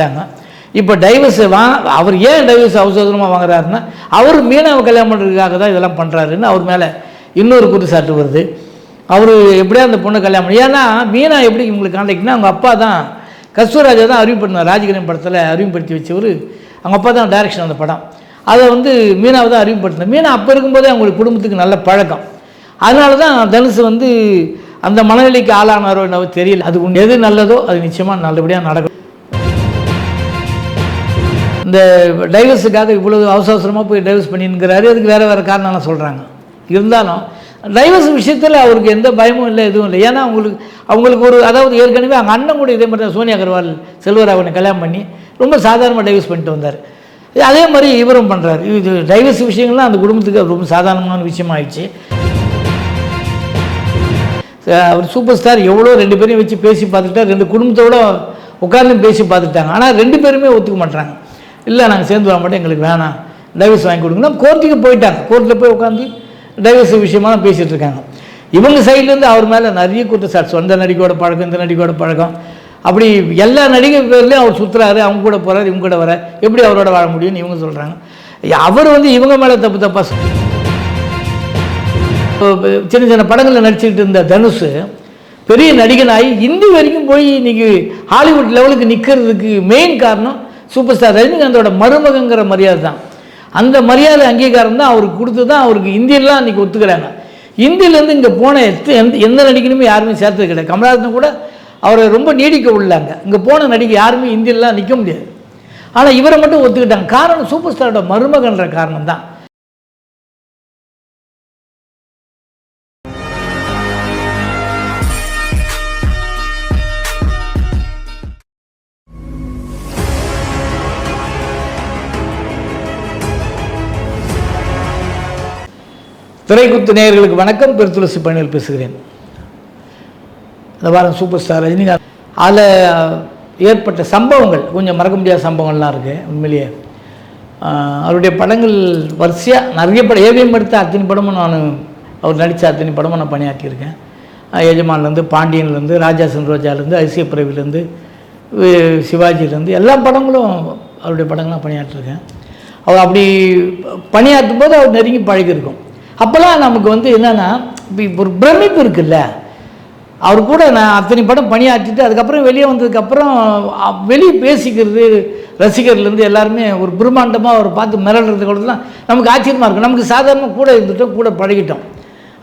விட்டாங்க இப்போ டைவர்ஸ் வா அவர் ஏன் டைவர்ஸ் அவசரமாக வாங்குறாருன்னா அவர் மீனவ கல்யாணம் பண்ணுறதுக்காக தான் இதெல்லாம் பண்ணுறாருன்னு அவர் மேலே இன்னொரு குற்றச்சாட்டு வருது. அவர் எப்படியா அந்த பொண்ணை கல்யாணம் பண்ணி ஏன்னா மீனா எப்படி இவங்களுக்கு காண்டாக்ட்னா அவங்க அப்பா தான் கஸ்தூராஜா தான் அறிவுப்படுத்தினார் ராஜகிரன் படத்தில் அறிமுகப்படுத்தி வச்சவர். அவங்க அப்பா தான் டைரக்ஷன் அந்த படம். அதை வந்து மீனாவை தான் அறிமுகப்படுத்தினார். மீனா அப்போ இருக்கும்போதே அவங்களுக்கு குடும்பத்துக்கு நல்ல பழக்கம். அதனால தான் தனுஷ் வந்து அந்த மனநிலைக்கு ஆளானாரோ என்னவோ தெரியல. அது உன் எது நல்லதோ அது நிச்சயமாக நல்லபடியாக நடக்கும். இந்த டைவர்ஸுக்காக இவ்வளவு அவசர அவசரமாக போய் டைவர்ஸ் பண்ணிங்கிறாரு அதுக்கு வேறு வேறு காரணம்லாம் சொல்கிறாங்க இருந்தாலும் டைவர்ஸ் விஷயத்தில் அவருக்கு எந்த பயமும் இல்லை எதுவும் இல்லை. ஏன்னா அவங்களுக்கு அவங்களுக்கு ஒரு அதாவது ஏற்கனவே அவங்க அண்ணன் கூட இதே மாதிரி தான் சோனியா அகர்வால் செல்வராகவனை கல்யாணம் பண்ணி ரொம்ப சாதாரணமாக டைவர்ஸ் பண்ணிட்டு வந்தார். அதே மாதிரி இவரும் பண்ணுறாரு இது டைவர்ஸ் விஷயங்கள்லாம் அந்த குடும்பத்துக்கு ரொம்ப சாதாரணமான விஷயமாயிடுச்சு அவர் சூப்பர் ஸ்டார் எவ்வளோ ரெண்டு பேரையும் வச்சு பேசி பார்த்துட்டா ரெண்டு குடும்பத்தோட உட்கார்ந்து பேசி பார்த்துட்டாங்க ஆனால் ரெண்டு பேருமே ஒத்துக்க மாட்டாங்க இல்லை நாங்கள் சேர்ந்து வர மாட்டோம் எங்களுக்கு வேணாம். டைவர்ஸ் வாங்கி கொடுங்கன்னா கோர்ட்டுக்கு போயிட்டாங்க. கோர்ட்டில் போய் உட்காந்து டைவர்ஸ் விஷயமா பேசிகிட்டு இருக்காங்க. இவங்க சைட்லேருந்து அவர் மேலே நிறைய குற்றச்சாட்டு சொந்த நடிகையோட பழக்கம் இந்த நடிகையோட பழக்கம். அப்படி எல்லா நடிகை பேர்லேயும் அவர் சுற்றுறாரு அவங்க கூட போகிறார் இவங்க கூட வர எப்படி அவரோட வாழ முடியும்னு இவங்க சொல்கிறாங்க அவர் வந்து இவங்க மேலே தப்பு தப்பாக சின்ன சின்ன படங்களில் நடிச்சுக்கிட்டு இருந்த தனுஷ் பெரிய நடிகனாகி இந்தி வரைக்கும் போய் இன்றைக்கி ஹாலிவுட் லெவலுக்கு நிற்கிறதுக்கு மெயின் காரணம் சூப்பர் ஸ்டார் ரஜினிகாந்தோட மருமகங்கிற மரியாதை தான். அந்த மரியாதை அங்கீகாரம் தான் அவருக்கு கொடுத்து தான் அவருக்கு இந்தியெல்லாம் அன்றைக்கி ஒத்துக்கிறாங்க. இந்தியிலேருந்து இங்கே போன எத்த எந்த எந்த நடிகனுமே யாருமே சேர்த்தது கிடையாது. கமல்ஹாசன் கூட அவரை ரொம்ப நீடிக்க உள்ளாங்க. இங்கே போன நடிகை யாருமே இந்தியிலலாம் நிற்க முடியாது. ஆனால் இவரை மட்டும் ஒத்துக்கிட்டாங்க. காரணம் சூப்பர் ஸ்டாரோட மருமகன்ற காரணம் தான் திரைக்குத்து நேயர்களுக்கு வணக்கம். பெருத்துளசி பணியில் பேசுகிறேன். இந்த வாரம் சூப்பர் ஸ்டார் ரஜினிகாந்த் அதில் ஏற்பட்ட சம்பவங்கள் கொஞ்சம் மறக்க முடியாத சம்பவங்கள்லாம் இருக்குது உண்மையிலேயே. அவருடைய படங்கள் வரிசையாக நிறைய படம் ஏவிஎம் எடுத்த அத்தனை படமும் நான் அவர் நடித்த அத்தனை படமும் நான் பணியாற்றியிருக்கேன். எஜமான்லேருந்து பாண்டியன்லேருந்து ராஜா சந்திரோஜாலேருந்து ஐசிய பிறவிலேருந்து சிவாஜிலேருந்து எல்லா படங்களும் அவருடைய படங்கள்லாம் பணியாற்றிருக்கேன் அவர் அப்படி பணியாற்றும் போது அவர் நெருங்கி பழகிருக்கும் அப்போல்லாம் நமக்கு வந்து என்னென்னா இப்போ ஒரு பிரமிப்பு இருக்குல்ல? அவர் கூட நான் அத்தனை படம் பணியாற்றிட்டு அதுக்கப்புறம் வெளியே வந்ததுக்கப்புறம் வெளியே பேசிக்கிறது ரசிகர்லேருந்து எல்லாருமே ஒரு பிரம்மாண்டமாக அவர் பார்த்து மிரளுறது கூடலாம் நமக்கு ஆச்சரியமாக இருக்கும். நமக்கு சாதாரணமாக கூட இருந்துட்டோம் கூட பழகிட்டோம்.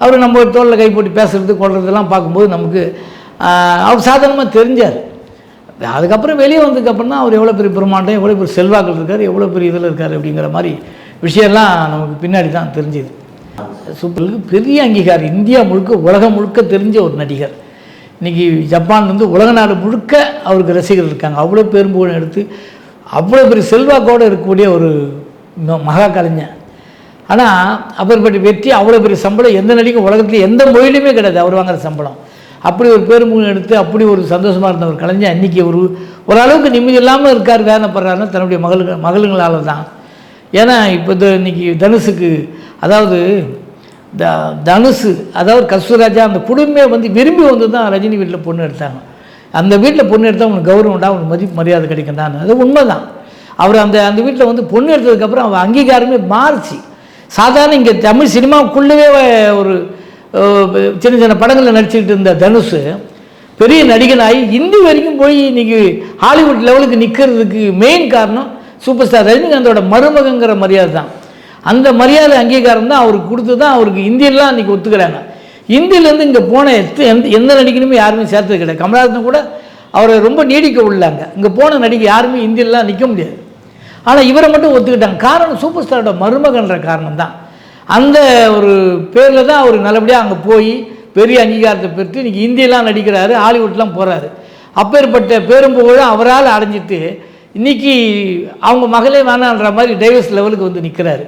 அவர் நம்ம தோளில் கை போட்டு பேசுறது கொள்றதெல்லாம் பார்க்கும்போது நமக்கு அவர் சாதாரணமாக தெரிஞ்சார். அதுக்கப்புறம் வெளியே வந்ததுக்கப்புறம் தான் அவர் எவ்வளோ பெரிய பிரம்மாண்டம் எவ்வளோ பெரிய செல்வாக்கள் இருக்கார் எவ்வளோ பெரிய இதில் இருக்கார் அப்படிங்கிற மாதிரி விஷயம்லாம் நமக்கு பின்னாடி தான் தெரிஞ்சுது. சூப்பருக்கு பெரிய அங்கீகாரம். இந்தியா முழுக்க உலகம் முழுக்க தெரிஞ்ச ஒரு நடிகர். இன்றைக்கி ஜப்பான்லேருந்து உலக நாடு முழுக்க அவருக்கு ரசிகர்கள் இருக்காங்க. அவ்வளோ பெரும்புகழ் எடுத்து அவ்வளோ பெரிய செல்வாக்கோடு இருக்கக்கூடிய ஒரு மகா கலைஞர் ஆனால் அப்பேற்பட்ட வெற்றி அவ்வளோ பெரிய சம்பளம் எந்த நடிக்கும் உலகத்தில் எந்த மொழியிலுமே கிடையாது. அவர் வாங்குற சம்பளம். அப்படி ஒரு பெரும்புகழ் எடுத்து அப்படி ஒரு சந்தோஷமாக இருந்த ஒரு கலைஞர் இன்றைக்கி ஒரு ஓரளவுக்கு நிம்மதி இல்லாமல் இருக்கார் வேதனைப்படுறாருன்னா தன்னுடைய மகளுங்க மகளுங்களால் தான். ஏன்னா இப்போ இந்த இன்னைக்கு தனுஷுக்கு அதாவது த தனுஷு அதாவது கஸ்தூராஜா அந்த குடும்பமே வந்து விரும்பி வந்து தான் ரஜினி வீட்டில் பொண்ணு எடுத்தாங்க. அந்த வீட்டில் பொண்ணு எடுத்தால் அவனுக்கு கௌரவம்டா அவனுக்கு மதிப்பு மரியாதை கிடைக்கும் தான் அது உண்மைதான். அவர் அந்த அந்த வீட்டில் வந்து பொண்ணு எடுத்ததுக்கப்புறம் அவன் அங்கீகாரமே மாறுச்சு. சாதாரண இங்கே தமிழ் சினிமாவுக்குள்ளவே ஒரு சின்ன சின்ன படங்களில் நடிச்சுக்கிட்டு இருந்த தனுஷு பெரிய நடிகனாகி இந்தி வரைக்கும் போய் இன்னைக்கு ஹாலிவுட் லெவலுக்கு நிற்கிறதுக்கு மெயின் காரணம் சூப்பர் ஸ்டார் ரஜினிகாந்தோட மருமகங்கிற மரியாதை தான் அந்த மரியாதை அங்கீகாரம் தான் அவருக்கு கொடுத்து தான் அவருக்கு இந்தியெல்லாம் இன்றைக்கி ஒத்துக்கிறாங்க இந்தியிலேருந்து இங்கே போன எத்து எந்த எந்த நடிகனுமே யாருமே சேர்த்தது கிடையாது. கமலஹாசன் கூட அவரை ரொம்ப நீடிக்க உள்ளாங்க இங்கே போன நடிகை யாருமே இந்தியிலலாம் நிற்க முடியாது. ஆனால் இவரை மட்டும் ஒத்துக்கிட்டாங்க. காரணம் சூப்பர் ஸ்டாரோட மருமகன்ற காரணம் தான். அந்த ஒரு பேரில் தான் அவர் நல்லபடியாக அங்கே போய் பெரிய அங்கீகாரத்தை பெற்று இன்றைக்கி இந்தியெல்லாம் நடிக்கிறாரு ஹாலிவுட்லாம் போகிறாரு அப்பேற்பட்ட பேரும்புகழும் அவரால் அடைஞ்சிட்டு இன்றைக்கி அவங்க மகளே வேணான்ற மாதிரி டைவர்ஸ் லெவலுக்கு வந்து நிற்கிறாரு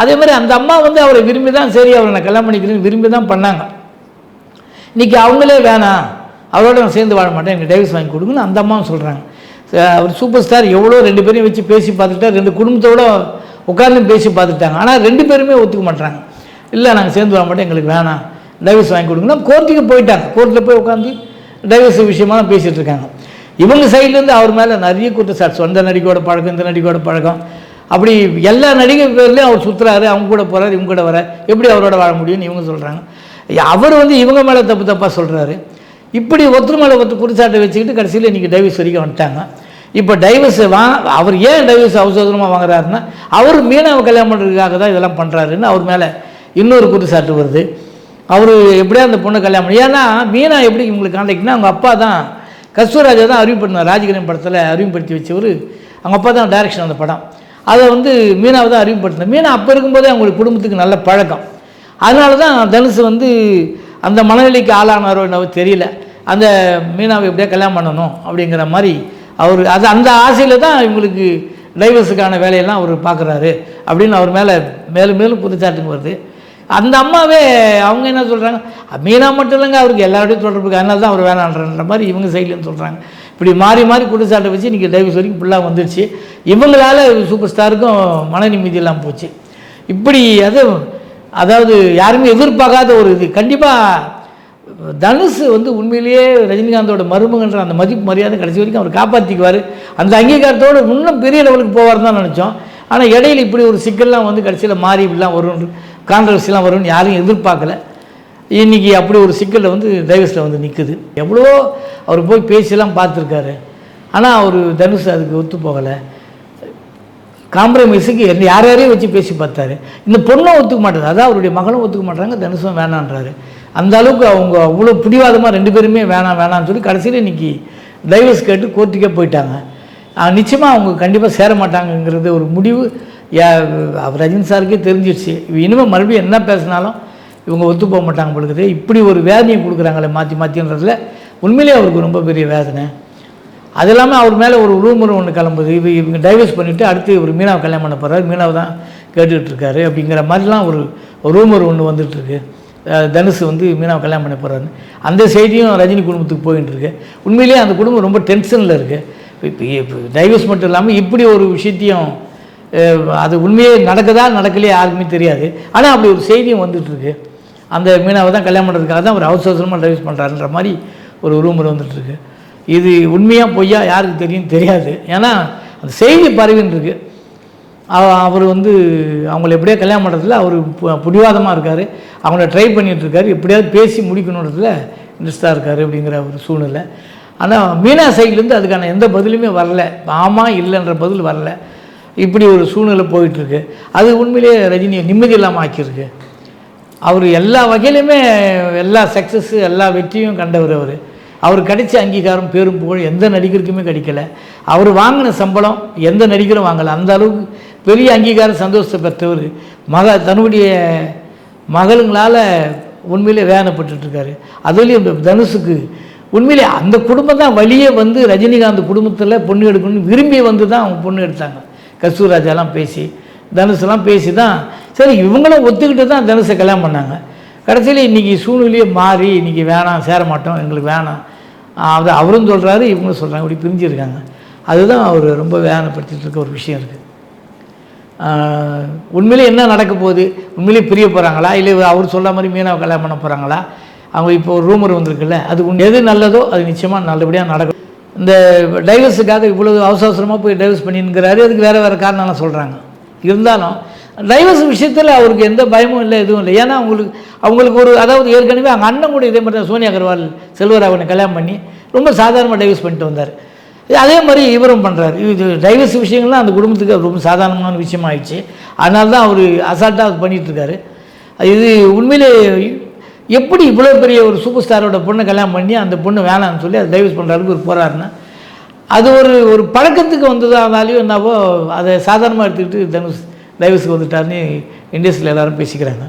அதே மாதிரி அந்த அம்மா வந்து அவரை விரும்பி தான் சரி அவரை நான் கல்யாணம் பண்ணிக்கிறேன்னு விரும்பி தான் பண்ணாங்க. இன்றைக்கி அவங்களே வேணாம். அவரோட நான் சேர்ந்து வாழ மாட்டேன் எனக்கு டைவர்ஸ் வாங்கி கொடுங்கன்னு அந்த அம்மாவும் சொல்கிறாங்க அவர் சூப்பர் ஸ்டார் எவ்வளோ ரெண்டு பேரையும் வச்சு பேசி பார்த்துட்டா ரெண்டு குடும்பத்தோட உட்கார்ந்து பேசி பார்த்துட்டாங்க ஆனால் ரெண்டு பேருமே ஒத்துக்க மாட்டாங்க இல்லை நாங்கள் சேர்ந்து வர மாட்டோம் எங்களுக்கு வேணாம். டைவர்ஸ் வாங்கி கொடுங்கன்னா கோர்ட்டுக்கு போயிட்டாங்க. கோர்ட்டில் போய் உட்காந்து டைவர்ஸ் விஷயமா பேசிகிட்டு இருக்காங்க. இவங்க சைட்லேருந்து அவர் மேலே நிறைய குற்றச்சாட்டு சொந்த நடிகையோட பழக்கம் இந்த நடிகையோட பழக்கம். அப்படி எல்லா நடிகை பேர்லேயும் அவர் சுற்றுறாரு அவங்க கூட போகிறாரு இவங்க கூட வர எப்படி அவரோட வாழ முடியும்னு இவங்க சொல்கிறாங்க அவர் வந்து இவங்க மேலே தப்பு தப்பாக சொல்கிறாரு இப்படி ஒருத்தர் மேலே ஒருத்தர் குறிச்சாட்டை வச்சுக்கிட்டு கடைசியில் இன்றைக்கி டைவர்ஸ் வரைக்கும் வந்துட்டாங்க. இப்போ டைவர்ஸ் வா அவர் ஏன் டைவர்ஸ் அவசரமாக வாங்குறாருன்னா அவர் மீனாவை கல்யாணம் பண்ணுறதுக்காக தான் இதெல்லாம் பண்ணுறாருன்னு அவர் மேலே இன்னொரு குற்றச்சாட்டு வருது. அவர் எப்படியா அந்த பொண்ணை கல்யாணம் பண்ணி ஏன்னா மீனா எப்படி இவங்களுக்கு காண்டாக்ட்னா அவங்க அப்பா தான் கஸ்தூராஜா தான் அறிவுப்படுத்தினார் ராஜகிரன் படத்தில் அறிவுப்படுத்தி வச்சவர். அவங்க அப்பா தான் டைரக்ஷன் அந்த படம். அதை வந்து மீனாவை தான் அறிமுகப்படுத்தினார். மீனா அப்போ இருக்கும்போதே அவங்களுக்கு குடும்பத்துக்கு நல்ல பழக்கம். அதனால தான் தனுஷ் வந்து அந்த மனநிலைக்கு ஆளானாரோ என்னவோ தெரியல. அந்த மீனாவை எப்படியா கல்யாணம் பண்ணணும் அப்படிங்கிற மாதிரி அவர் அது அந்த ஆசையில் தான் இவங்களுக்கு டைவர்ஸுக்கான வேலையெல்லாம் அவர் பார்க்குறாரு அப்படின்னு அவர் மேலே மேலும் மேலும் குற்றச்சாட்டுங்க வருது. அந்த அம்மாவே அவங்க என்ன சொல்கிறாங்க மீனா மட்டும் இல்லைங்க அவருக்கு எல்லாரோடையும் தொடர்புக்கு அதனால தான் அவர் வேணான்ற மாதிரி இவங்க சைட்லேருந்து சொல்கிறாங்க இப்படி மாறி மாறி குற்றச்சாட்டை வச்சு இன்றைக்கி டைவர்ஸ் வரைக்கும் ஃபுல்லாக வந்துருச்சு. இவங்களால் சூப்பர் ஸ்டாருக்கும் மன நிம்மதியெல்லாம் போச்சு. இப்படி அது அதாவது யாருமே எதிர்பார்க்காத ஒரு இது. கண்டிப்பாக தனுஷ் வந்து உண்மையிலேயே ரஜினிகாந்தோட மருமகன்ற அந்த மதிப்பு மரியாதை கடைசி வரைக்கும் அவர் காப்பாற்றிக்குவார் அந்த அங்கீகாரத்தோடு இன்னும் பெரிய லெவலுக்கு போவார் தான் நினச்சோம். ஆனால் இடையில இப்படி ஒரு சிக்கல்லாம் வந்து கடைசியில் மாறி இப்படிலாம் வரும் கான்ட்ரவர்சிலாம் வரும்னு யாரும் எதிர்பார்க்கல. இன்றைக்கி அப்படி ஒரு சிக்கலில் வந்து டைவர்ஸில் வந்து நிற்குது எவ்வளோ அவர் போய் பேசியெல்லாம் பார்த்துருக்காரு. ஆனால் அவர் தனுஷ் அதுக்கு ஒத்து போகலை. காம்ப்ரமைஸுக்கு என்ன யார் யாரையும் வச்சு பேசி பார்த்தாரு. இந்த பொண்ணும் ஒத்துக்க மாட்டாரு அதான் அவருடைய மகளும் ஒத்துக்க மாட்டாங்க தனுஷும் வேணான்றாரு. அந்த அளவுக்கு அவங்க அவ்வளோ பிடிவாதமாக ரெண்டு பேருமே வேணாம் வேணாம்னு சொல்லி கடைசியில் இன்றைக்கி டைவர்ஸ் கேட்டு கோர்ட்டுக்கே போயிட்டாங்க. நிச்சயமாக அவங்க கண்டிப்பாக சேர மாட்டாங்கங்கிறது ஒரு முடிவு. யா- அவர் ரஜினி சாருக்கே தெரிஞ்சிடுச்சு இனிமேல் மறுபடியும் என்ன பேசினாலும் இவங்க ஒத்து போக மாட்டாங்க பொழுது இப்படி ஒரு வேதனையை கொடுக்குறாங்களே மாற்றி மாற்றின்றதுல உண்மையிலேயே அவருக்கு ரொம்ப பெரிய வேதனை. அது இல்லாமல் அவர் மேலே ஒரு ரூமர் ஒன்று கிளம்புது. இவ இவங்க டைவர்ஸ் பண்ணிவிட்டு அடுத்து இவர் மீனாவை கல்யாணம் பண்ண போகிறார் மீனாவை தான் கேட்டுக்கிட்டு அப்படிங்கிற மாதிரிலாம் ஒரு ரூமர் ஒன்று வந்துட்டுருக்கு தனுஷ் வந்து மீனாவை கல்யாணம் பண்ண போகிறாருன்னு அந்த செய்தியும் ரஜினி குடும்பத்துக்கு போயின்னு இருக்கு. உண்மையிலேயே அந்த குடும்பம் ரொம்ப டென்ஷனில் இருக்குது இப்போ டைவர்ஸ் மட்டும் இல்லாமல் இப்படி ஒரு விஷயத்தையும் அது உண்மையே நடக்குதா நடக்கலையே யாருக்குமே தெரியாது. ஆனால் அப்படி ஒரு செய்தியும் வந்துட்டுருக்கு அந்த மீனாவை தான் கல்யாணம் பண்ணுறதுக்காக தான் அவர் அவசர அவசரமாக டைவர்ஸ் பண்ணுறாருன்ற மாதிரி ஒரு ரூமர் வந்துட்டுருக்கு இது உண்மையாக பொய்யா யாருக்கு தெரியும் தெரியாது. ஏன்னா அந்த செய்தி பரவின்னு அவர் வந்து அவங்கள எப்படியோ கல்யாணம் பண்ணுறதுல அவர் பிடிவாதமாக இருக்கார். அவங்கள ட்ரை பண்ணிகிட்ருக்காரு எப்படியாவது பேசி முடிக்கணுன்றதுல இன்ட்ரெஸ்டாக இருக்கார் அப்படிங்கிற ஒரு சூழ்நிலை. ஆனால் மீனா சைட்லேருந்து அதுக்கான எந்த பதிலுமே வரல. ஆமாம் இல்லைன்ற பதில் வரல. இப்படி ஒரு சூழ்நிலை போயிட்டுருக்கு. அது உண்மையிலேயே ரஜினியை நிம்மதி இல்லாமல் ஆக்கியிருக்கு. அவர் எல்லா வகையிலுமே எல்லா சக்ஸஸ்ஸு எல்லா வெற்றியும் கண்டவர் அவர். அவர் கிடைச்ச அங்கீகாரம் பேரும் புகழ் எந்த நடிகருக்குமே கிடைக்கல. அவர் வாங்கின சம்பளம் எந்த நடிகரும் வாங்கலை. அந்த அளவுக்கு பெரிய அங்கீகாரம் சந்தோஷத்தை பெற்றவர். மக தன்னுடைய மகளுங்களால் உண்மையிலே வேதனைப்பட்டுருக்காரு அதுலேயும் இந்த தனுஷுக்கு உண்மையிலே அந்த குடும்பம் தான் வழியே வந்து ரஜினிகாந்த் குடும்பத்தில் பொண்ணு எடுக்கணும்னு விரும்பி வந்து தான் அவங்க பொண்ணு எடுத்தாங்க. கஸ்தூராஜாலாம் பேசி தனுஷெல்லாம் பேசி தான். சரி இவங்களும் ஒத்துக்கிட்டு தான் தனுஷை கல்யாணம் பண்ணாங்க. கடைசியில் இன்றைக்கி சூழ்நிலையே மாறி இன்றைக்கி வேணாம் சேர மாட்டோம் எங்களுக்கு வேணாம். அது அவரும் சொல்கிறாரு இவங்களும் சொல்கிறாங்க இப்படி பிரிஞ்சிருக்காங்க. அதுதான் அவர் ரொம்ப வேதனைப்படுத்திட்டு இருக்க ஒரு விஷயம் இருக்குது உண்மையிலே என்ன நடக்க போகுது? உண்மையிலே பிரிய போகிறாங்களா இல்லை அவர் சொல்கிற மாதிரி மீனாவை கல்யாணம் பண்ண போகிறாங்களா அவங்க இப்போ ஒரு ரூமர் வந்திருக்குல்ல அது உன் எது நல்லதோ அது நிச்சயமாக நல்லபடியாக நடக்கும். இந்த டைவர்ஸுக்காக இவ்வளவு அவசர அவசரமாக போய் டைவர்ஸ் பண்ணிங்கிறாரு அதுக்கு வேறு வேறு காரணம்லாம் சொல்கிறாங்க இருந்தாலும் டைவர்ஸ் விஷயத்தில் அவருக்கு எந்த பயமும் இல்லை எதுவும் இல்லை. ஏன்னா அவங்களுக்கு அவங்களுக்கு ஒரு அதாவது ஏற்கனவே அவங்க அண்ணன் கூட இதே மாதிரி தான் சோனியா அகர்வால் செல்வராகவனை கல்யாணம் பண்ணி ரொம்ப சாதாரணமாக டைவர்ஸ் பண்ணிட்டு வந்தார். அதே மாதிரி இவரும் பண்ணுறாரு இது டைவர்ஸ் விஷயங்கள்லாம் அந்த குடும்பத்துக்கு ரொம்ப சாதாரணமான விஷயமா ஆயிடுச்சு அதனால தான் அவர் அசால்ட்டாக அது பண்ணிட்டு இது உண்மையிலே எப்படி இவ்வளோ பெரிய ஒரு சூப்பர் ஸ்டாரோட பொண்ணை கல்யாணம் பண்ணி அந்த பொண்ணு வேணாம்னு சொல்லி அதை டைவர்ஸ் பண்ணுறதுக்கு ஒரு போகிறாருன்னா அது ஒரு ஒரு பழக்கத்துக்கு வந்ததானாலையும் என்னவோ அதை சாதாரணமாக எடுத்துக்கிட்டு தனுஷ் டைவர்ஸுக்கு வந்துட்டாருன்னு இண்டஸ்ட்ரியில் எல்லோரும் பேசிக்கிறாங்க.